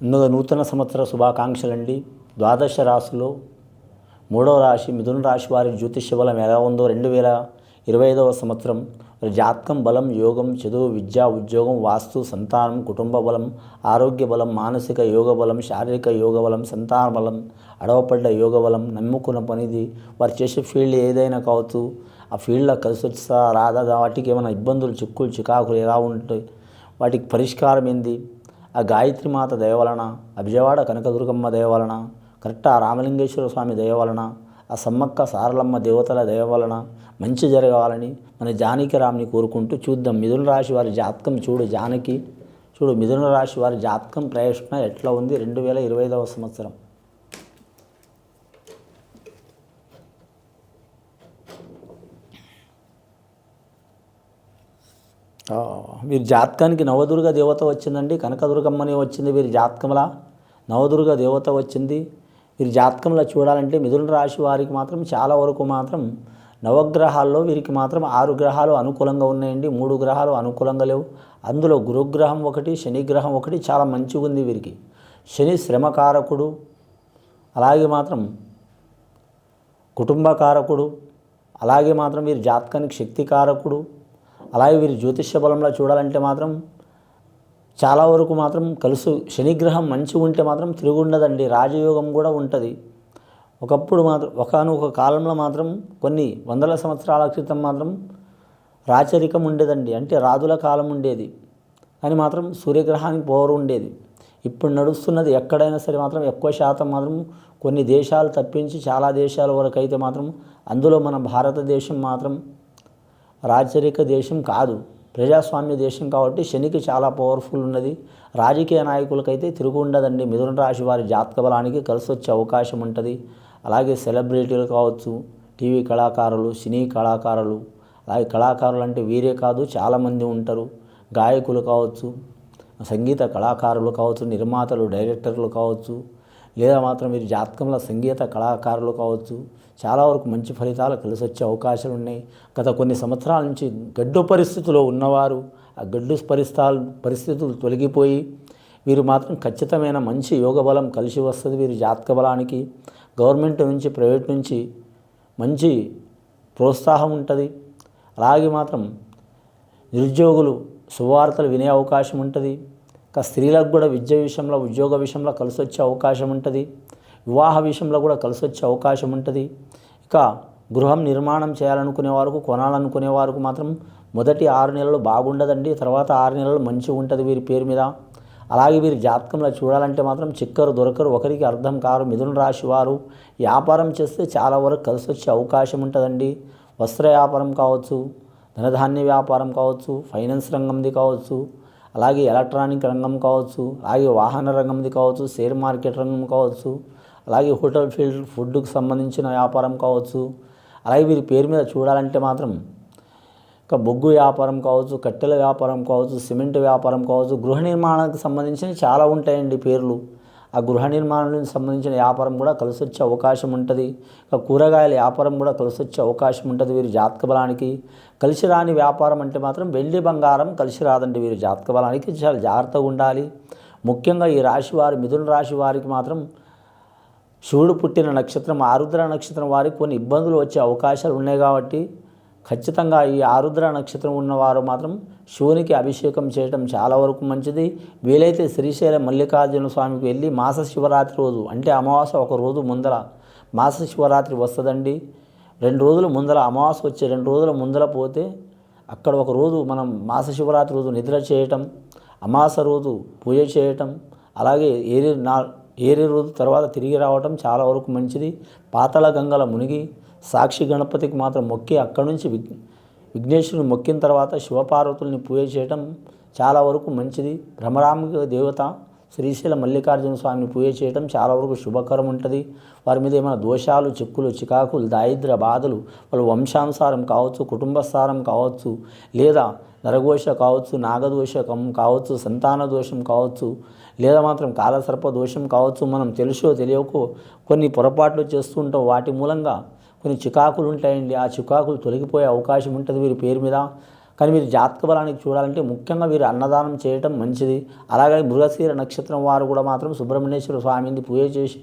ముందుగా నూతన సంవత్సర శుభాకాంక్షలండి. ద్వాదశ రాశిలో మూడవ రాశి మిథున రాశి వారి జ్యోతిష్య బలం ఎలా ఉందో రెండు వేల ఇరవై ఐదవ సంవత్సరం జాతకం బలం యోగం చదువు విద్య ఉద్యోగం వాస్తు సంతానం కుటుంబ బలం ఆరోగ్య బలం మానసిక యోగ బలం శారీరక యోగ బలం సంతాన బలం అడవపడ్డ యోగ బలం నమ్ముకున్న పనిది. వారు చేసే ఫీల్డ్ ఏదైనా కావచ్చు ఆ ఫీల్డ్లో కలిసి వచ్చా రాదా వాటికి ఏమైనా ఇబ్బందులు చిక్కులు చికాకులు ఎలా ఉంటాయి వాటికి పరిష్కారం ఏంది? ఆ గాయత్రి మాత దయవలన ఆ విజయవాడ కనకదుర్గమ్మ దయవలన కరెక్ట్ ఆ రామలింగేశ్వర స్వామి దయవలన ఆ సమ్మక్క సారలమ్మ దేవతల దయవలన మంచి జరగాలని మన జానకి రామ్ని కోరుకుంటూ చూద్దాం. మిథున రాశి వారి జాతకం చూడు జానకి. చూడు మిథున రాశి వారి జాతకం ప్రయత్న ఎట్లా ఉంది? రెండు వేల ఇరవై ఐదవ సంవత్సరం. వీరి జాతకానికి నవదుర్గ దేవత వచ్చిందండి కనకదుర్గమ్మని వచ్చింది వీరి జాతకంలా. నవదుర్గ దేవత వచ్చింది. వీరి జాతకంలో చూడాలంటే మిథున రాశి వారికి మాత్రం చాలా వరకు మాత్రం నవగ్రహాల్లో వీరికి మాత్రం ఆరు గ్రహాలు అనుకూలంగా ఉన్నాయండి. మూడు గ్రహాలు అనుకూలంగా లేవు. అందులో గురుగ్రహం ఒకటి శనిగ్రహం ఒకటి చాలా మంచిగా ఉంది వీరికి. శని శ్రమకారకుడు అలాగే మాత్రం కుటుంబకారకుడు అలాగే మాత్రం వీరి జాతకానికి శక్తికారకుడు అలాగే వీరి జ్యోతిష్య బలంలో చూడాలంటే మాత్రం చాలా వరకు మాత్రం కలుసు. శనిగ్రహం మంచిగా ఉంటే మాత్రం తిరుగుండదండి. రాజయోగం కూడా ఉంటుంది. ఒకప్పుడు మాత్రం ఒకనొక కాలంలో మాత్రం కొన్ని వందల సంవత్సరాల క్రితం మాత్రం రాచరికం ఉండేదండి. అంటే రాజుల కాలం ఉండేది. కానీ మాత్రం సూర్యగ్రహానికి పోరు ఉండేది. ఇప్పుడు నడుస్తున్నది ఎక్కడైనా సరే మాత్రం ఎక్కువ శాతం మాత్రం కొన్ని దేశాలు తప్పించి చాలా దేశాల వరకు అయితే మాత్రం అందులో మన భారతదేశం మాత్రం రాచరిక దేశం కాదు. ప్రజాస్వామ్య దేశం కాబట్టి శనికి చాలా పవర్ఫుల్ ఉన్నది. రాజకీయ నాయకులకైతే తిరుగు ఉండదండి మిథున రాశి వారి జాతక బలానికి కలిసి వచ్చే అవకాశం ఉంటుంది. అలాగే సెలబ్రిటీలు కావచ్చు టీవీ కళాకారులు సినీ కళాకారులు అలాగే కళాకారులు అంటే వీరే కాదు చాలామంది ఉంటారు. గాయకులు కావచ్చు సంగీత కళాకారులు కావచ్చు నిర్మాతలు డైరెక్టర్లు కావచ్చు లేదా మాత్రం మీరు జాతకంలో సంగీత కళాకారులు కావచ్చు చాలా వరకు మంచి ఫలితాలు కలిసి వచ్చే అవకాశాలు ఉన్నాయి గత కొన్ని సంవత్సరాల నుంచి గడ్డు పరిస్థితిలో ఉన్నవారు ఆ గడ్డు పరిస్థితులు పరిస్థితులు తొలగిపోయి వీరు మాత్రం ఖచ్చితమైన మంచి యోగ బలం కలిసి వస్తుంది వీరి జాతక బలానికి. గవర్నమెంట్ నుంచి ప్రైవేట్ నుంచి మంచి ప్రోత్సాహం ఉంటుంది. అలాగే మాత్రం నిరుద్యోగులు శుభవార్తలు వినే అవకాశం ఉంటుంది. ఇంకా స్త్రీలకు కూడా విద్య విషయంలో ఉద్యోగ విషయంలో కలిసి వచ్చే అవకాశం ఉంటుంది. వివాహ విషయంలో కూడా కలిసి వచ్చే అవకాశం ఉంటుంది. ఇక గృహం నిర్మాణం చేయాలనుకునే వారికి కొనాలనుకునే వారికి మాత్రం మొదటి ఆరు నెలలు బాగుండదండి. తర్వాత ఆరు నెలలు మంచిగా ఉంటుంది వీరి పేరు మీద. అలాగే వీరి జాతకంలో చూడాలంటే మాత్రం చిక్కరు దొరకరు ఒకరికి అర్థం కారు మిథున రాశి వారు వ్యాపారం చేస్తే చాలా వరకు కలిసి వచ్చే అవకాశం ఉంటుందండి. వస్త్ర వ్యాపారం కావచ్చు ధనధాన్య వ్యాపారం కావచ్చు ఫైనాన్స్ రంగంది కావచ్చు అలాగే ఎలక్ట్రానిక్ రంగం కావచ్చు అలాగే వాహన రంగంది కావచ్చు షేర్ మార్కెట్ రంగం కావచ్చు అలాగే హోటల్ ఫీల్డ్ ఫుడ్కు సంబంధించిన వ్యాపారం కావచ్చు అలాగే వీరి పేరు మీద చూడాలంటే మాత్రం ఇంకా బొగ్గు వ్యాపారం కావచ్చు కట్టెల వ్యాపారం కావచ్చు సిమెంట్ వ్యాపారం కావచ్చు గృహ నిర్మాణానికి సంబంధించిన చాలా ఉంటాయండి పేర్లు. ఆ గృహ నిర్మాణానికి సంబంధించిన వ్యాపారం కూడా కలిసి వచ్చే అవకాశం ఉంటుంది. కూరగాయల వ్యాపారం కూడా కలిసి వచ్చే అవకాశం ఉంటుంది వీరి జాతక బలానికి. కలిసి రాని వ్యాపారం అంటే మాత్రం వెండి బంగారం కలిసి రాదండి వీరి జాతక బలానికి. చాలా జాగ్రత్తగా ఉండాలి. ముఖ్యంగా ఈ రాశి వారి మిథున రాశి వారికి మాత్రం శివుడు పుట్టిన నక్షత్రం ఆరుద్ర నక్షత్రం వారికి కొన్ని ఇబ్బందులు వచ్చే అవకాశాలు ఉన్నాయి కాబట్టి ఖచ్చితంగా ఈ ఆరుద్ర నక్షత్రం ఉన్నవారు మాత్రం శివునికి అభిషేకం చేయడం చాలా వరకు మంచిది. వీలైతే శ్రీశైల మల్లికార్జున స్వామికి వెళ్ళి మాస శివరాత్రి రోజు అంటే అమావాస్య ఒక రోజు ముందర మాస శివరాత్రి వస్తుందండి. రెండు రోజుల ముందర అమావాస వచ్చే రెండు రోజుల ముందర పోతే అక్కడ ఒక రోజు మనం మాస శివరాత్రి రోజు నిద్ర చేయటం అమాస రోజు పూజ చేయటం అలాగే ఏరి నా ఏరే రోజు తర్వాత తిరిగి రావటం చాలా వరకు మంచిది. పాతల గంగల మునిగి సాక్షి గణపతికి మాత్రం మొక్కి అక్కడి నుంచి విఘ్ విఘ్నేశ్వరుని మొక్కిన తర్వాత శివపార్వతుల్ని పూజ చేయటం చాలా వరకు మంచిది. భ్రమరామిక దేవత శ్రీశైల మల్లికార్జున స్వామిని పూజ చేయటం చాలా వరకు శుభకరం ఉంటుంది. వారి మీద ఏమైనా దోషాలు చిక్కులు చికాకులు దారిద్ర బాధలు వాళ్ళ వంశానుసారం కావచ్చు కుటుంబసారం కావచ్చు లేదా నరఘోష కావచ్చు నాగదోషకం కావచ్చు సంతాన దోషం కావచ్చు లేదా మాత్రం కాలసర్ప దోషం కావచ్చు మనం తెలుసో తెలియకో కొన్ని పొరపాట్లు చేస్తుంటాం వాటి మూలంగా కొన్ని చికాకులు ఉంటాయండి. ఆ చికాకులు తొలగిపోయే అవకాశం ఉంటుంది వీరి పేరు మీద. కానీ మీరు జాతక బలానికి చూడాలంటే ముఖ్యంగా వీరు అన్నదానం చేయటం మంచిది. అలాగే మృగశీర నక్షత్రం వారు కూడా మాత్రం సుబ్రహ్మణ్యేశ్వర స్వామిని పూజ చేసి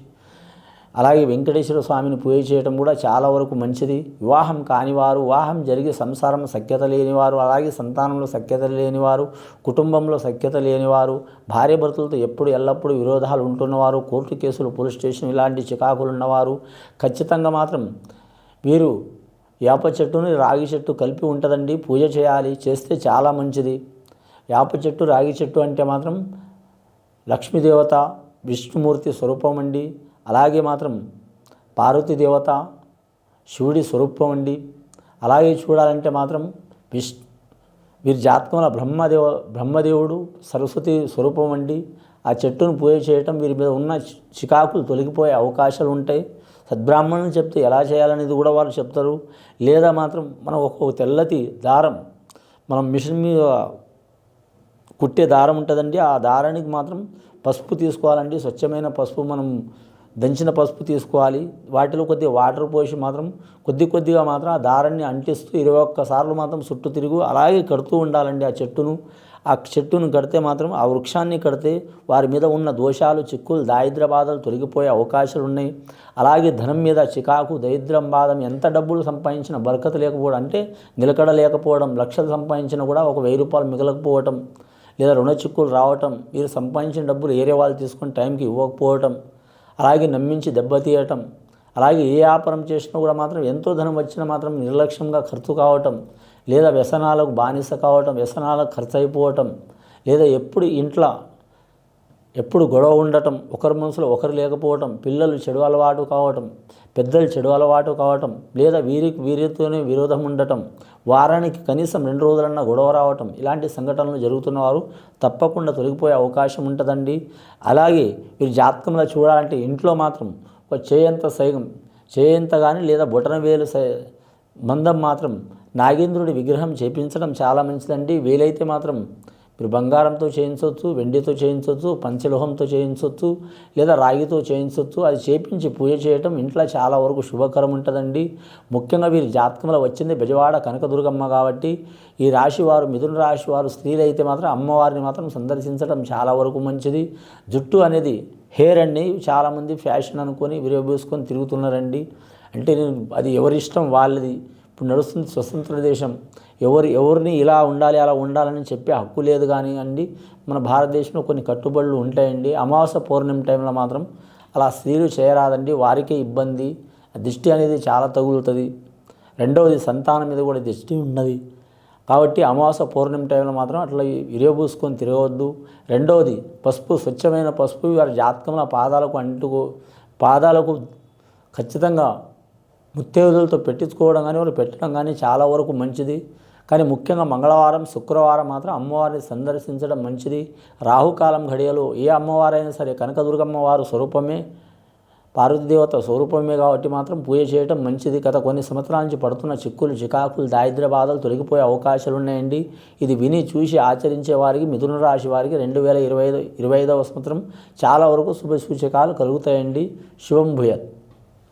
అలాగే వెంకటేశ్వర స్వామిని పూజ చేయడం కూడా చాలా వరకు మంచిది. వివాహం కానివారు వివాహం జరిగి సంసారం సఖ్యత లేనివారు అలాగే సంతానంలో సఖ్యత లేనివారు కుటుంబంలో సఖ్యత లేనివారు భార్యభర్తలతో ఎప్పుడు ఎల్లప్పుడూ విరోధాలు ఉంటున్నవారు కోర్టు కేసులు పోలీస్ స్టేషన్ ఇలాంటి చికాకులు ఉన్నవారు ఖచ్చితంగా మాత్రం వీరు వేప చెట్టుని రాగి చెట్టు కలిపి ఉంటుందండి. పూజ చేయాలి చేస్తే చాలా మంచిది. వేప చెట్టు రాగి చెట్టు అంటే మాత్రం లక్ష్మీదేవత విష్ణుమూర్తి స్వరూపం అండి. అలాగే మాత్రం పార్వతీ దేవత శివుడి స్వరూపం అండి. అలాగే చూడాలంటే మాత్రం విష్ వీరి జాతకంలో బ్రహ్మదేవ బ్రహ్మదేవుడు సరస్వతి స్వరూపం అండి. ఆ చెట్టును పూజ చేయటం వీరి మీద ఉన్న చికాకులు తొలగిపోయే అవకాశాలు ఉంటాయి. సద్బ్రాహ్మణులు చెప్తే ఎలా చేయాలనేది కూడా వారు చెప్తారు. లేదా మాత్రం మనం ఒక తెల్లటి దారం మనం మిషన్ మీద కుట్టే దారం ఉంటుందండి. ఆ దారానికి మాత్రం పసుపు తీసుకోవాలండి. స్వచ్ఛమైన పసుపు మనం దంచిన పసుపు తీసుకోవాలి. వాటిలో కొద్దిగా వాటర్ పోసి మాత్రం కొద్ది కొద్దిగా మాత్రం ఆ దారాన్ని అంటిస్తూ ఇరవై ఒక్కసార్లు మాత్రం చుట్టూ తిరుగు. అలాగే కడుతూ ఉండాలండి ఆ చెట్టును. ఆ చెట్టును కడితే మాత్రం ఆ వృక్షాన్ని కడితే వారి మీద ఉన్న దోషాలు చిక్కులు దారిద్ర బాధలు తొలగిపోయే అవకాశాలు ఉన్నాయి. అలాగే ధనం మీద చికాకు దరిద్రం బాధం ఎంత డబ్బులు సంపాదించిన బరకత లేకపోవడం అంటే నిలకడ లేకపోవడం లక్షలు సంపాదించినా కూడా ఒక వెయ్యి రూపాయలు మిగలకపోవటం లేదా రుణ చిక్కులు రావటం మీరు సంపాదించిన డబ్బులు ఏరే వాళ్ళు తీసుకొని టైంకి ఇవ్వకపోవటం అలాగే నమ్మించి దెబ్బతీయటం అలాగే ఏ వ్యాపారం చేసినా కూడా మాత్రం ఎంతో ధనం వచ్చినా మాత్రం నిర్లక్ష్యంగా ఖర్చు కావటం లేదా వ్యసనాలకు బానిస కావటం వ్యసనాలకు ఖర్చు అయిపోవటం లేదా ఎప్పుడు ఇంట్లో ఎప్పుడు గొడవ ఉండటం ఒకరి మనసులో ఒకరు లేకపోవటం పిల్లలు చెడు అలవాటు కావటం పెద్దలు చెడు అలవాటు కావటం లేదా వీరికి వీరితోనే విరోధం ఉండటం వారానికి కనీసం రెండు రోజులన్నా గొడవ రావటం ఇలాంటి సంఘటనలు జరుగుతున్నవారు తప్పకుండా తొలగిపోయే అవకాశం ఉంటుందండి. అలాగే మీరు జాతకంలో చూడాలంటే ఇంట్లో మాత్రం ఒక చేయంత సైగం చేయంత కానీ లేదా బొటన వేలు సై మందం మాత్రం నాగేంద్రుడి విగ్రహం చేపించడం చాలా మంచిదండి. వీలైతే మాత్రం మీరు బంగారంతో చేయించవచ్చు వెండితో చేయించవచ్చు పంచలోహంతో చేయించవచ్చు లేదా రాగితో చేయించవచ్చు అది చేపించి పూజ చేయటం ఇంట్లో చాలా వరకు శుభకరం ఉంటుందండి. ముఖ్యంగా వీరి జాతకంలో వచ్చింది బెజవాడ కనకదుర్గమ్మ కాబట్టి ఈ రాశి వారు మిథున రాశి వారు అయితే మాత్రం అమ్మవారిని మాత్రం సందర్శించడం చాలా వరకు మంచిది. జుట్టు అనేది హెయిర్ అండి. చాలామంది ఫ్యాషన్ అనుకొని విరబోసుకొని తిరుగుతున్నారండి. అంటే నేను అది ఎవరి ఇష్టం వాళ్ళది. ఇప్పుడు నడుస్తుంది స్వతంత్ర దేశం. ఎవరు ఎవరిని ఇలా ఉండాలి అలా ఉండాలని చెప్పే హక్కు లేదు కానీ అండి మన భారతదేశంలో కొన్ని కట్టుబడులు ఉంటాయండి. అమావాస్య పౌర్ణమి టైంలో మాత్రం అలా స్త్రీలు చేయరాదండి. వారికే ఇబ్బంది. ఆ దిష్టి అనేది చాలా తగులుతుంది. రెండవది సంతానం మీద కూడా దిష్టి ఉన్నది. కాబట్టి అమావాస్య పౌర్ణమి టైంలో మాత్రం అట్లా ఇరవబూసుకొని తిరగవద్దు. రెండవది పసుపు స్వచ్ఛమైన పసుపు వారి జాతకంలో పాదాలకు అంటుకు పాదాలకు ఖచ్చితంగా ముత్తేదులతో పెట్టించుకోవడం కానీ వాళ్ళు పెట్టడం కానీ చాలా వరకు మంచిది. కానీ ముఖ్యంగా మంగళవారం శుక్రవారం మాత్రం అమ్మవారిని సందర్శించడం మంచిది. రాహుకాలం ఘడియలో ఏ అమ్మవారైనా సరే కనకదుర్గమ్మ వారు స్వరూపమే పార్వతీదేవత స్వరూపమే కాబట్టి మాత్రం పూజ చేయటం మంచిది. గత కొన్ని సంవత్సరాల నుంచి పడుతున్న చిక్కులు చికాకులు దారిద్ర బాధలు తొలగిపోయే అవకాశాలు ఉన్నాయండి. ఇది విని చూసి ఆచరించే వారికి మిథున రాశి వారికి రెండు వేల ఇరవై ఐదు ఇరవై ఐదవ సంవత్సరం చాలా వరకు శుభ సూచకాలు కలుగుతాయండి. శుభం భూయత్.